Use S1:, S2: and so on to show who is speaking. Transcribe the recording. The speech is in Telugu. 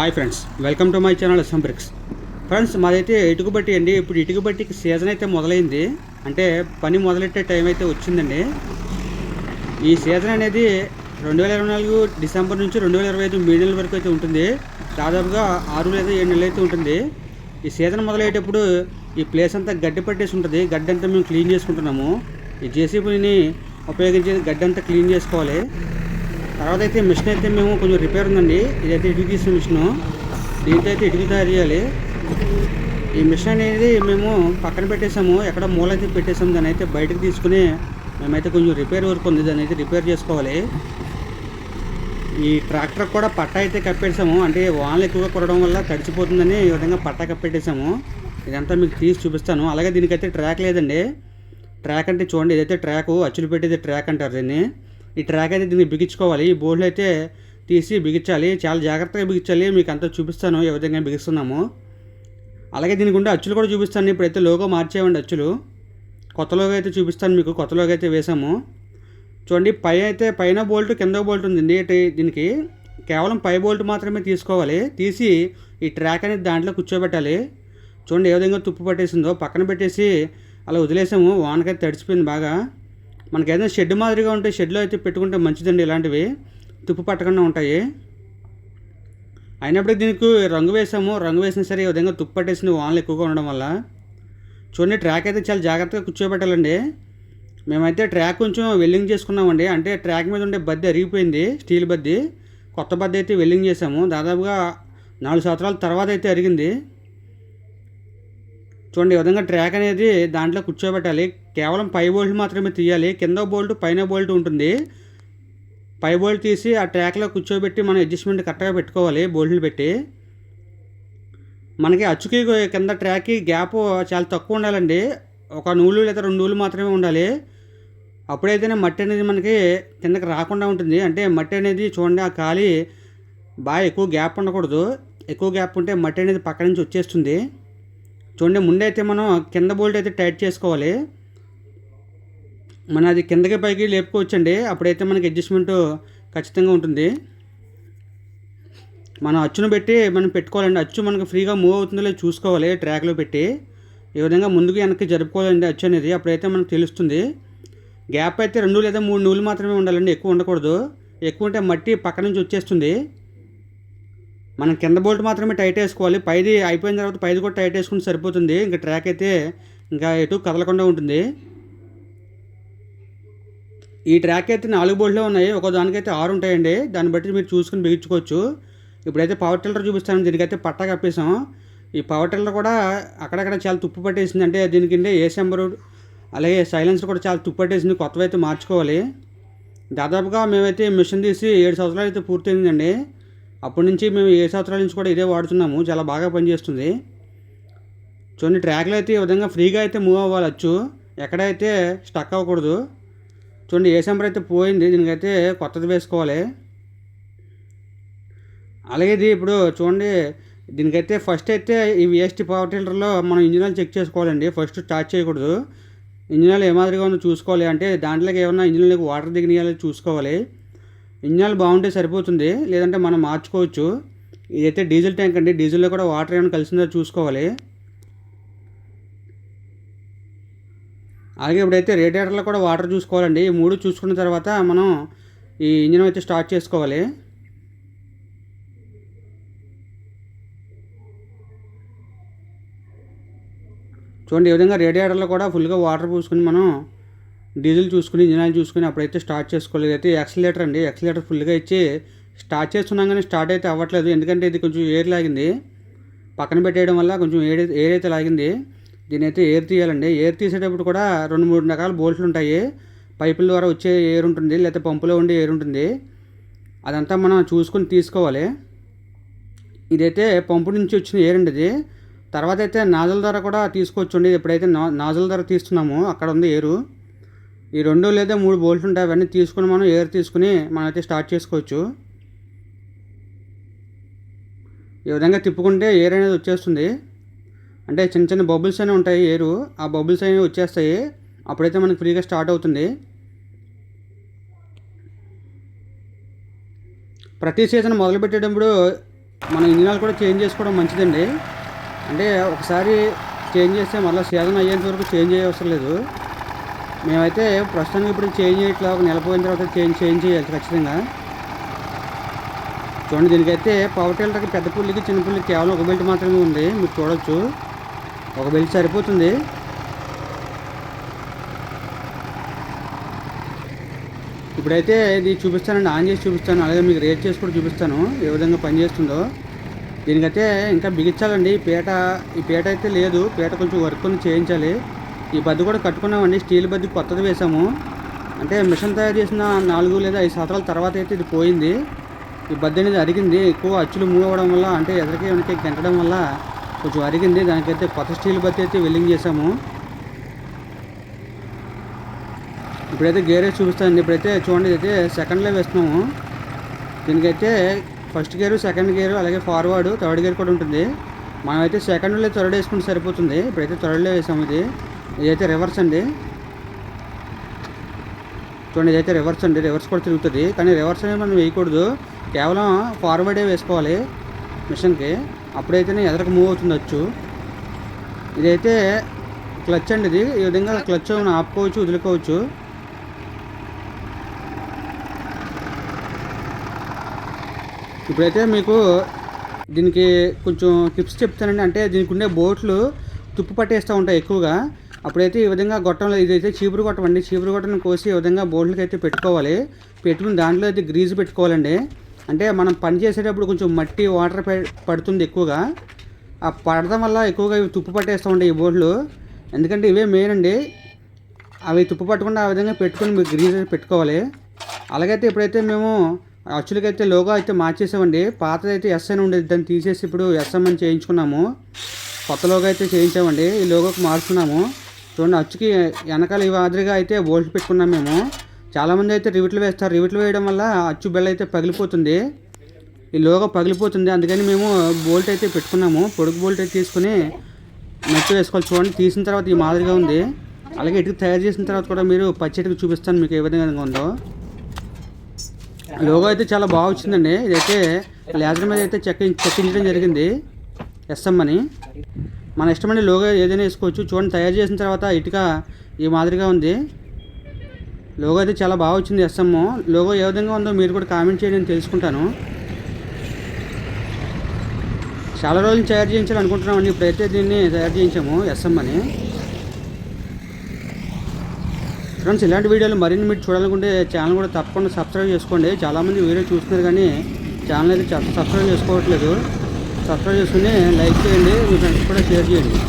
S1: Hi friends welcome to my channel SM friends మాదైతే ఇటుకబట్టి అండి ఇప్పుడు ఇటుకబట్టికి సీజన్ అయితే మొదలైంది. అంటే పని మొదలెట్టే టైం అయితే వచ్చిందండి. ఈ సీజన్ అనేది రెండు వేల ఇరవై నాలుగు డిసెంబర్ నుంచి రెండు వేల ఇరవై ఐదు మే నెల వరకు అయితే ఉంటుంది. దాదాపుగా ఆరు లేదా ఏడు నెలలు అయితే ఉంటుంది. ఈ సీజన్ మొదలయ్యేటప్పుడు ఈ ప్లేస్ అంతా గడ్డి పట్టేసి ఉంటుంది. గడ్డి అంతా మేము క్లీన్ చేసుకుంటున్నాము. ఈ జేసీబీని ఉపయోగించి గడ్డి అంతా క్లీన్ చేసుకోవాలి. తర్వాత అయితే మిషన్ అయితే మేము కొంచెం రిపేర్ ఉందండి. ఇదైతే ఇటుకు తీసిన మిషను దీంతో అయితే ఇటుకు తయారు చేయాలి. ఈ మిషన్ అనేది మేము పక్కన పెట్టేసాము ఎక్కడ మూల అయితే పెట్టేసాము దాని అయితే బయటకు తీసుకుని మేమైతే కొంచెం రిపేర్ వర్క్ ఉంది. దాన్ని అయితే రిపేర్ చేసుకోవాలి. ఈ ట్రాక్టర్ కూడా పట్టా అయితే కప్పేసాము అంటే వానలు ఎక్కువగా కురడం వల్ల తడిచిపోతుందని ఈ విధంగా పట్టా కప్పెట్టేసాము ఇదంతా మీకు తీసి చూపిస్తాను. అలాగే దీనికైతే ట్రాక్ లేదండి. ట్రాక్ అంటే చూడండి. ఇదైతే ట్రాక్ అచ్చులు పెట్టేది ట్రాక్ అంటారు దీన్ని. ఈ ట్రాక్ అయితే దీన్ని బిగించుకోవాలి. ఈ బోర్డులు అయితే తీసి బిగించాలి. చాలా జాగ్రత్తగా బిగించాలి. మీకు అంతా చూపిస్తాను ఏ విధంగా బిగిస్తున్నాము. అలాగే దీనికి ఉండే అచ్చులు కూడా చూపిస్తాను. ఇప్పుడైతే లోగో మార్చేయండి అచ్చులు. కొత్త లోగో అయితే చూపిస్తాను మీకు. కొత్త లోగో అయితే వేసాము చూడండి పై అయితే పైన బోల్ట్ కింద బోల్ట్ ఉందండి ఇటు దీనికి కేవలం పై బోల్ట్ మాత్రమే తీసుకోవాలి. తీసి ఈ ట్రాక్ అనేది దాంట్లో కూర్చోబెట్టాలి. చూడండి ఏ విధంగా తుప్పు పట్టేసిందో. పక్కన పెట్టేసి అలా వదిలేసాము. వానకైతే తడిచిపోయింది బాగా. మనకి ఏదైనా షెడ్ మాదిరిగా ఉంటే షెడ్లో అయితే పెట్టుకుంటే మంచిదండి. ఇలాంటివి తుప్పు పట్టకుండా ఉంటాయి. అయినప్పటికీ దీనికి రంగు వేసాము. రంగు వేసినా సరే ఈ విధంగా తుప్పు పట్టేసిన వానలు ఎక్కువగా ఉండడం వల్ల చూడండి ట్రాక్ అయితే చాలా జాగ్రత్తగా కూర్చోబెట్టాలండి. మేమైతే ట్రాక్ కొంచెం వెల్డింగ్ చేసుకున్నామండి. అంటే ట్రాక్ మీద ఉండే బద్ది అరిగిపోయింది స్టీల్ బద్ది. కొత్త బద్ది అయితే వెల్డింగ్ చేసాము. దాదాపుగా నాలుగు సంవత్సరాల తర్వాత అయితే అరిగింది. చూడండి ఈ విధంగా ట్రాక్ అనేది దాంట్లో కూర్చోబెట్టాలి. కేవలం పై బోల్ట్ మాత్రమే తీయాలి. కింద బోల్ట్ పైన బోల్ట్ ఉంటుంది. పై బోల్ట్ తీసి ఆ ట్రాక్లో కూర్చోబెట్టి మనం అడ్జస్ట్మెంట్ కరెక్ట్గా పెట్టుకోవాలి బోల్ట్లు పెట్టి. మనకి అచ్చుకి కింద ట్రాక్కి గ్యాప్ చాలా తక్కువ ఉండాలండి. ఒక నూలు లేదా రెండు నూలు మాత్రమే ఉండాలి. అప్పుడైతేనే మట్టి అనేది మనకి కిందకి రాకుండా ఉంటుంది. అంటే మట్టి అనేది చూడండి ఆ ఖాళీ బాగా ఎక్కువ గ్యాప్ ఉండకూడదు. ఎక్కువ గ్యాప్ ఉంటే మట్టి అనేది పక్క నుంచి వచ్చేస్తుంది. చూడండి ముందైతే మనం కింద బోల్ట్ అయితే టైట్ చేసుకోవాలి. మన అది కిందకి పైకి లేపుకోవచ్చండి. అప్పుడైతే మనకి అడ్జస్ట్మెంట్ ఖచ్చితంగా ఉంటుంది. మనం అచ్చును పెట్టి మనం పెట్టుకోవాలండి. అచ్చు మనకు ఫ్రీగా మూవ్ అవుతుందో లేదో చూసుకోవాలి ట్రాక్లో పెట్టి. ఈ విధంగా ముందుకు వెనక్కి జరుపుకోవాలండి అచ్చు అనేది. అప్పుడైతే మనకు తెలుస్తుంది. గ్యాప్ అయితే రెండు లేదా మూడు నూలు మాత్రమే ఉండాలండి. ఎక్కువ ఉండకూడదు. ఎక్కువ ఉంటే మట్టి పక్క నుంచి వచ్చేస్తుంది. మనం కింద బోల్ట్ మాత్రమే టైట్ వేసుకోవాలి. పైది అయిపోయిన తర్వాత పైది కూడా టైట్ వేసుకుంటే సరిపోతుంది. ఇంకా ట్రాక్ అయితే ఇంకా ఎటు కదలకుండా ఉంటుంది. ఈ ట్రాక్ అయితే నాలుగు బోర్డులో ఉన్నాయి. ఒక దానికైతే ఆరు ఉంటాయండి. దాన్ని బట్టి మీరు చూసుకుని బిగించుకోవచ్చు. ఇప్పుడైతే పవర్ టిల్లర్ చూపిస్తాను. దీనికైతే పట్టా కప్పేసాం ఈ పవర్ టిల్లర్ కూడా అక్కడక్కడ చాలా తుప్పు పట్టేసింది. అంటే దీనికి ఏ సెంబరు అలాగే సైలెన్స్ కూడా చాలా తుప్పు పట్టేసింది. కొత్తవి అయితే మార్చుకోవాలి. దాదాపుగా మేమైతే మిషన్ తీసి ఏడు సంవత్సరాలు అయితే పూర్తయిందండి. అప్పటి నుంచి మేము ఏడు సంవత్సరాల నుంచి కూడా ఇదే వాడుతున్నాము. చాలా బాగా పనిచేస్తుంది. చూడండి ట్రాక్లో అయితే ఈ విధంగా ఫ్రీగా అయితే మూవ్ అవ్వాలచ్చు ఎక్కడైతే స్టక్ అవ్వకూడదు. చూడండి ఏ సెంబర్ అయితే పోయింది దీనికైతే కొత్తది వేసుకోవాలి. అలాగే ఇది ఇప్పుడు చూడండి దీనికైతే ఫస్ట్ అయితే ఈ విఎస్టీ పవర్ టిల్లర్లో మనం ఇంజిన్ చెక్ చేసుకోవాలండి. ఫస్ట్ స్టార్ట్ చేయకూడదు. ఇంజిన్ ఏ మాదిరిగా ఉందో చూసుకోవాలి. అంటే దాంట్లోకి ఏమన్నా ఇంజిన్లోకి వాటర్ దిగినాయాలో చూసుకోవాలి. ఇంజిన్ బాగుంటే సరిపోతుంది. లేదంటే మనం మార్చుకోవచ్చు. ఇదైతే డీజిల్ ట్యాంక్ అండి. డీజిల్లో కూడా వాటర్ ఏమైనా కలిసిందో చూసుకోవాలి. అలాగే ఇప్పుడైతే రేడియేటర్లో కూడా వాటర్ చూసుకోవాలండి. ఈ మూడు చూసుకున్న తర్వాత మనం ఈ ఇంజిన్ అయితే స్టార్ట్ చేసుకోవాలి. చూడండి ఈ విధంగా రేడియేటర్లో కూడా ఫుల్గా వాటర్ పూసుకుని మనం డీజిల్ చూసుకుని ఇంజిన్ ఆయిల్ చూసుకుని అప్పుడైతే స్టార్ట్ చేసుకోలేదు అయితే ఎక్సలేటర్ అండి. ఎక్సలేటర్ ఫుల్గా ఇచ్చి స్టార్ట్ చేస్తున్నాం కానీ స్టార్ట్ అయితే అవ్వట్లేదు. ఎందుకంటే ఇది కొంచెం ఎయిర్ లాగింది. పక్కన పెట్టేయడం వల్ల కొంచెం ఎయిర్ ఎయిర్ అయితే లాగింది. దీని అయితే ఎయిర్ తీయాలండి. ఎయిర్ తీసేటప్పుడు కూడా రెండు మూడు రకాల బోల్ట్లు ఉంటాయి. పైపుల ద్వారా వచ్చే ఎయిర్ ఉంటుంది లేకపోతే పంపులో ఉండే ఎయిర్ ఉంటుంది. అదంతా మనం చూసుకొని తీసుకోవాలి. ఇదైతే పంపు నుంచి వచ్చిన ఎయిర్ అండి ఇది. తర్వాత అయితే నాజల్ ద్వారా కూడా తీసుకోవచ్చండి. ఎప్పుడైతే నా నాజల్ ద్వారా తీస్తున్నామో అక్కడ ఉంది ఎయిరు. ఈ రెండు లేదా మూడు బోల్ట్లు ఉంటాయి. అవన్నీ తీసుకుని మనం ఎయిర్ తీసుకుని మనమైతే స్టార్ట్ చేసుకోవచ్చు. ఈ విధంగా తిప్పుకుంటే ఎయిర్ అనేది వచ్చేస్తుంది. అంటే చిన్న చిన్న బబుల్స్ అనేవి ఉంటాయి ఎయిరు ఆ బబుల్స్ అనేవి వచ్చేస్తాయి. అప్పుడైతే మనకి ఫ్రీగా స్టార్ట్ అవుతుంది. ప్రతి సీజన్ మొదలు పెట్టేటప్పుడు ఇంజనాలు కూడా చేంజ్ చేసుకోవడం మంచిదండి. అంటే ఒకసారి చేంజ్ చేస్తే మళ్ళీ సీజన్ అయ్యేంత వరకు చేంజ్ చేయవసరం లేదు. మేమైతే ప్రస్తుతానికి ఇప్పుడు చేంజ్ చేయట్లా ఒక నెలపోయిన తర్వాత చేంజ్ చేంజ్ చేయాలి ఖచ్చితంగా. చూడండి దీనికైతే పవర్ టీలర్కి పెద్ద పుల్లికి చిన్న పుల్లికి కేవలం ఒక బెల్ట్ మాత్రమే ఉంది. మీరు చూడొచ్చు. ఒక బెల్ట్ సరిపోతుంది. ఇప్పుడైతే ఇది చూపిస్తానండి ఆన్ చేసి చూపిస్తాను అలాగే మీకు రేట్ చేసి కూడా చూపిస్తాను ఏ విధంగా పనిచేస్తుందో దీనికైతే ఇంకా బిగించాలండి ఈ పీట ఈ పీట అయితే లేదు పీట కొంచెం వర్క్ ఉంది చేయించాలి. ఈ బద్దు కూడా కట్టుకున్నామండి స్టీల్ బద్దు కొత్తది వేసాము. అంటే మిషన్ తయారు చేసిన నాలుగు లేదా ఐదు సంవత్సరాల తర్వాత అయితే ఇది పోయింది. ఈ బద్దు అనేది అరిగింది ఎక్కువ అచ్చులు మూవ్ అవ్వడం వల్ల అంటే ఎదరికి వెనక్కి గెంటడం వల్ల కొంచెం అరిగింది. దానికైతే కొత్త స్టీల్ బత్తి అయితే వెల్లింగ్ చేసాము ఇప్పుడైతే గేరే చూపిస్తాను. ఇప్పుడైతే చూడండి అయితే సెకండ్లో వేస్తున్నాము. దీనికైతే ఫస్ట్ గేరు సెకండ్ గేరు అలాగే ఫార్వర్డ్ థర్డ్ గేర్ కూడా ఉంటుంది. మనమైతే సెకండ్లో థర్డ్ వేసుకుంటే సరిపోతుంది. ఇప్పుడైతే థర్డ్లో వేసాము ఇది. ఇదైతే రివర్స్ అండి. చూడండి ఇదైతే రివర్స్ అండి. రివర్స్ కూడా తిరుగుతుంది. కానీ రివర్స్ అనేది మనం వేయకూడదు. కేవలం ఫార్వర్డే వేసుకోవాలి. మిషన్కి. అప్పుడైతేనే ఎదరకు మూవ్ అవుతుంది వచ్చు ఇదైతే క్లచ్ అండి ఇది. ఈ విధంగా క్లచ్ మనం ఆపుకోవచ్చు వదులుకోవచ్చు. ఇప్పుడైతే మీకు దీనికి కొంచెం టిప్స్ చెప్తానండి. అంటే దీనికి ఉండే బోట్లు తుప్పు పట్టేస్తూ ఉంటాయి ఎక్కువగా. అప్పుడైతే ఈ విధంగా గొట్టంలో ఇదైతే చీపురు గొట్టం అండి. చీపురు గొట్టను కోసి ఈ విధంగా బోట్లకి అయితే పెట్టుకోవాలి. పెట్టుకుని దాంట్లో అయితే గ్రీజు పెట్టుకోవాలండి. అంటే మనం పని చేసేటప్పుడు కొంచెం మట్టి వాటర్ పడుతుంది ఎక్కువగా. ఆ పడడం వల్ల ఎక్కువగా ఇవి తుప్పు పట్టేస్తూ ఉంటాయి ఈ బోట్లు. ఎందుకంటే ఇవే మెయిన్ అండి. అవి తుప్పు పట్టకుండా ఆ విధంగా పెట్టుకొని మీరు గ్రీజ్ పెట్టుకోవాలి. అలాగైతే ఇప్పుడైతే మేము అచ్చులకైతే లోగో అయితే మార్చేసామండి పాతది అయితే ఎస్ అని ఉండేది. దాన్ని తీసేసి ఇప్పుడు ఎస్ఎం అని చేయించుకున్నాము. కొత్త లోగో అయితే చేయించామండి. ఈ లోగోకి మార్చుకున్నాము. చూడండి అచ్చుకి వెనకాల ఈ మాదిరిగా అయితే బోల్ట్ పెట్టుకున్నాం మేము. చాలామంది అయితే రివిట్లు వేస్తారు. రివిట్లు వేయడం వల్ల అచ్చు బెల్ అయితే పగిలిపోతుంది. ఈ లోగో పగిలిపోతుంది. అందుకని మేము బోల్ట్ అయితే పెట్టుకున్నాము. పొడుగు బోల్ట్ అయితే తీసుకుని నచ్చి వేసుకోవాలి. చూడండి తీసిన తర్వాత ఈ మాదిరిగా ఉంది. అలాగే ఇటుకు తయారు చేసిన తర్వాత కూడా మీరు పచ్చటికి చూపిస్తాను మీకు ఏ విధంగా ఉందో. లోగో అయితే చాలా బాగా వచ్చిందండి. ఇదైతే లేజర్ మీద అయితే చెక్ చెక్కించడం జరిగింది. ఎస్ఎం అని. మన ఇష్టమైన లోగో ఏదైనా వేసుకోవచ్చు. చూడండి తయారు చేసిన తర్వాత ఇటుక ఈ మాదిరిగా ఉంది. లోగో అయితే చాలా బాగా వచ్చింది ఎస్ఎం లోగో ఏ విధంగా ఉందో మీరు కూడా కామెంట్ చేయండి నేను తెలుసుకుంటాను. చాలా రోజులు తయారు చేయించాలి అనుకుంటున్నామండి ఇప్పుడైతే దీన్ని తయారు చేయించాము ఎస్ఎం అని. ఫ్రెండ్స్ ఇలాంటి వీడియోలు మరిన్ని మీరు చూడాలనుకుంటే ఛానల్ కూడా తప్పకుండా సబ్స్క్రైబ్ చేసుకోండి. చాలామంది వీడియో చూస్తున్నారు కానీ ఛానల్ అయితే సబ్స్క్రైబ్ చేసుకోవట్లేదు. సబ్స్క్రైబ్ చేసుకుని లైక్ చేయండి మీ ఫ్రెండ్స్ కూడా షేర్ చేయండి.